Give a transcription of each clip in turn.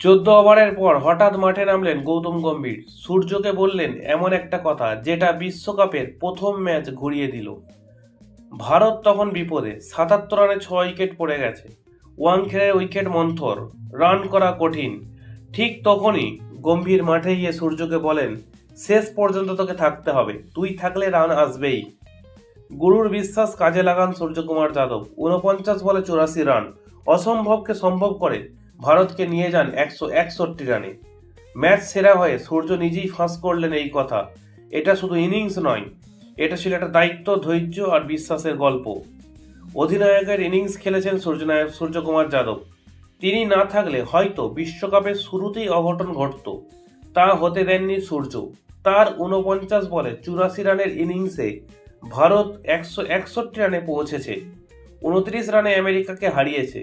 চোদ্দ ওভারের পর হঠাৎ মাঠে নামলেন গৌতম গম্ভীর। সূর্যকে বললেন এমন একটা কথা যেটা বিশ্বকাপের প্রথম ম্যাচ ঘুরিয়ে দিল। ভারত তখন বিপদে, সাতাত্তর রানে ছ উইকেট পড়ে গেছে। ওয়াংখেড়ের উইকেট মন্থর, রান করা কঠিন। ঠিক তখনই গম্ভীর মাঠে গিয়ে সূর্যকে বলেন, শেষ পর্যন্ত তোকে থাকতে হবে, তুই থাকলে রান আসবেই। গুরুর বিশ্বাস কাজে লাগান সূর্যকুমার যাদব। ঊনপঞ্চাশ বলে চুরাশি রান, অসম্ভবকে সম্ভব করে ভারতকে নিয়ে যান একশো একষট্টি রানে। ম্যাচ সেরা হয়ে সূর্য নিজেই ফাঁস করলেন এই কথা। এটা শুধু ইনিংস নয়, এটা ছিল একটা দায়িত্ব, ধৈর্য আর বিশ্বাসের গল্প। অধিনায়কের ইনিংস খেলেছেন সূর্যনায়ক সূর্যকুমার যাদব। তিনি না থাকলে হয়তো বিশ্বকাপের শুরুতেই অঘটন ঘটত। তা হতে দেননি সূর্য। তার ঊনপঞ্চাশ বলে চুরাশি রানের ইনিংসে ভারত একশো একষট্টি রানে পৌঁছেছে। উনত্রিশ রানে আমেরিকাকে হারিয়েছে।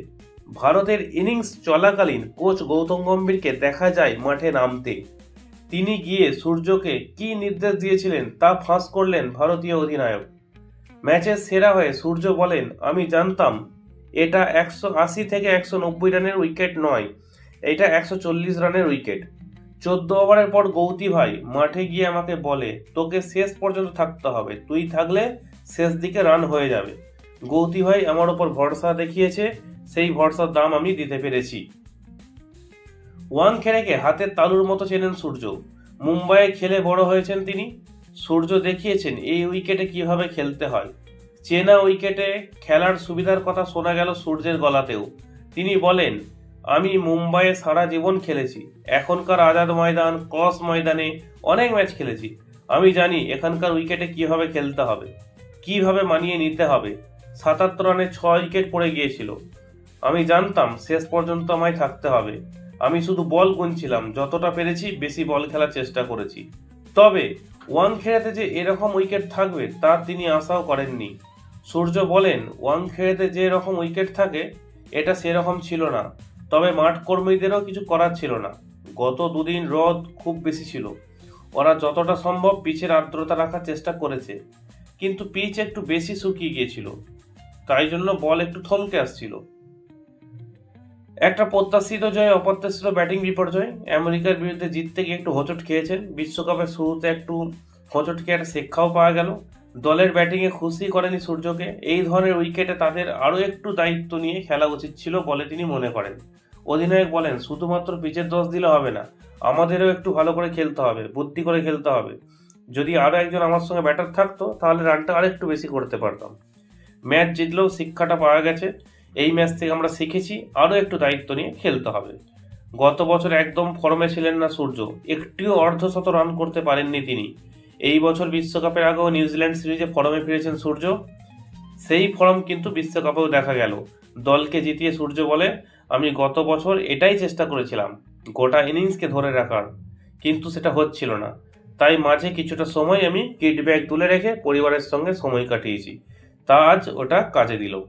ভারতের ইনিংস চলাকালীন কোচ গৌতম গম্ভীরকে দেখা যায় মাঠে নামতে। তিনি গিয়ে সূর্যকে কি নির্দেশ দিয়েছিলেন তা ফাঁস করলেন ভারতীয় অধিনায়ক। ম্যাচের সেরা হয়ে সূর্য বলেন, আমি জানতাম, এটা একশো আশি থেকে একশো নব্বই রানের উইকেট নয়, এটা একশো চল্লিশ রানের উইকেট। চোদ্দ ওভারের পর গৌতী ভাই মাঠে গিয়ে আমাকে বলে, তোকে শেষ পর্যন্ত থাকতে হবে, তুই থাকলে শেষ দিকে রান হয়ে যাবে। গৌতী ভাই আমার ওপর ভরসা দেখিয়েছে সেই ভরসার দাম আমি দিতে পেরেছি। ওয়াংখেড়েকে হাতের তালুর মতো চেনেন সূর্য। মুম্বাইয়ে খেলে বড় হয়েছেন তিনি। সূর্য দেখিয়েছেন, এই উইকেটে কীভাবে খেলতে হয়? চেনা উইকেটে খেলার সুবিধার কথা শোনা গেল সূর্যের গলাতেও। তিনি বলেন, আমি মুম্বাইয়ে সারা জীবন খেলেছি। এখনকার আজাদ ময়দান, ক্রস ময়দানে অনেক ম্যাচ খেলেছি। আমি জানি এখানকার উইকেটে কীভাবে খেলতে হবে, কীভাবে মানিয়ে নিতে হবে। সাতাত্তর রানে ছ উইকেট পড়ে গিয়েছিল। আমি জানতাম শেষ পর্যন্ত আমায় থাকতে হবে। আমি শুধু বল গুনছিলাম, যতটা পেরেছি বেশি বল খেলার চেষ্টা করেছি। তবে ওয়াংখেড়েতে যে এরকম উইকেট থাকবে, তা তিনি আশাও করেননি। সূর্য বলেন ওয়াংখেড়েতে যে রকম উইকেট থাকে, এটা সেরকম ছিল না। তবে মাঠ কর্মীদেরও কিছু করার ছিল না। গত দুদিন রোদ খুব বেশি ছিল। ওরা যতটা সম্ভব পিচের আর্দ্রতা রাখার চেষ্টা করেছে। কিন্তু পিচ একটু বেশি শুকিয়ে গিয়েছিল। তাই জন্য বল একটু থমকে আসছিল। একটা প্রত্যাশিত জয়, অপ্রত্যাশিত ব্যাটিং বিপর্যয়। আমেরিকার বিরুদ্ধে জিততে গিয়ে একটু হোঁচট খেয়েছেন। বিশ্বকাপের শুরুতে একটু হোঁচট খেয়ে একটা শিক্ষাও পাওয়া গেল। দলের ব্যাটিংয়ে খুশি করেনি সূর্যকে। এই ধরনের উইকেটে তাদের আরও একটু দায়িত্ব নিয়ে খেলা উচিত ছিল বলে তিনি মনে করেন। অধিনায়ক বলেন, শুধুমাত্র পিচের দোষ দিলে হবে না, আমাদেরও একটু ভালো করে খেলতে হবে, বুদ্ধি করে খেলতে হবে। যদি আরও একজন আমার সঙ্গে ব্যাটার থাকতো, তাহলে রানটা আরেকটু বেশি করতে পারতাম। ম্যাচ জিতলেও শিক্ষাটা পাওয়া গেছে। এই ম্যাচ থেকে আমরা শিখেছি আরও একটু দায়িত্ব নিয়ে খেলতে হবে। গত বছর একদম ফর্মে ছিলেন না সূর্য। একটিও অর্ধশত রান করতে পারেননি তিনি। এই বছর বিশ্বকাপের আগেও নিউজিল্যান্ড সিরিজে ফর্মে ফিরেছেন সূর্য। সেই ফর্ম কিন্তু বিশ্বকাপেও দেখা গেল। দলকে জিতিয়ে সূর্য বলে, আমি গত বছর এটাই চেষ্টা করেছিলাম, গোটা ইনিংসকে ধরে রাখার। কিন্তু সেটা হচ্ছিল না। তাই মাঝে কিছুটা সময় আমি কিট ব্যাগ তুলে রেখে পরিবারের সঙ্গে সময় কাটিয়েছি। তা আজ ওটা কাজে দিল।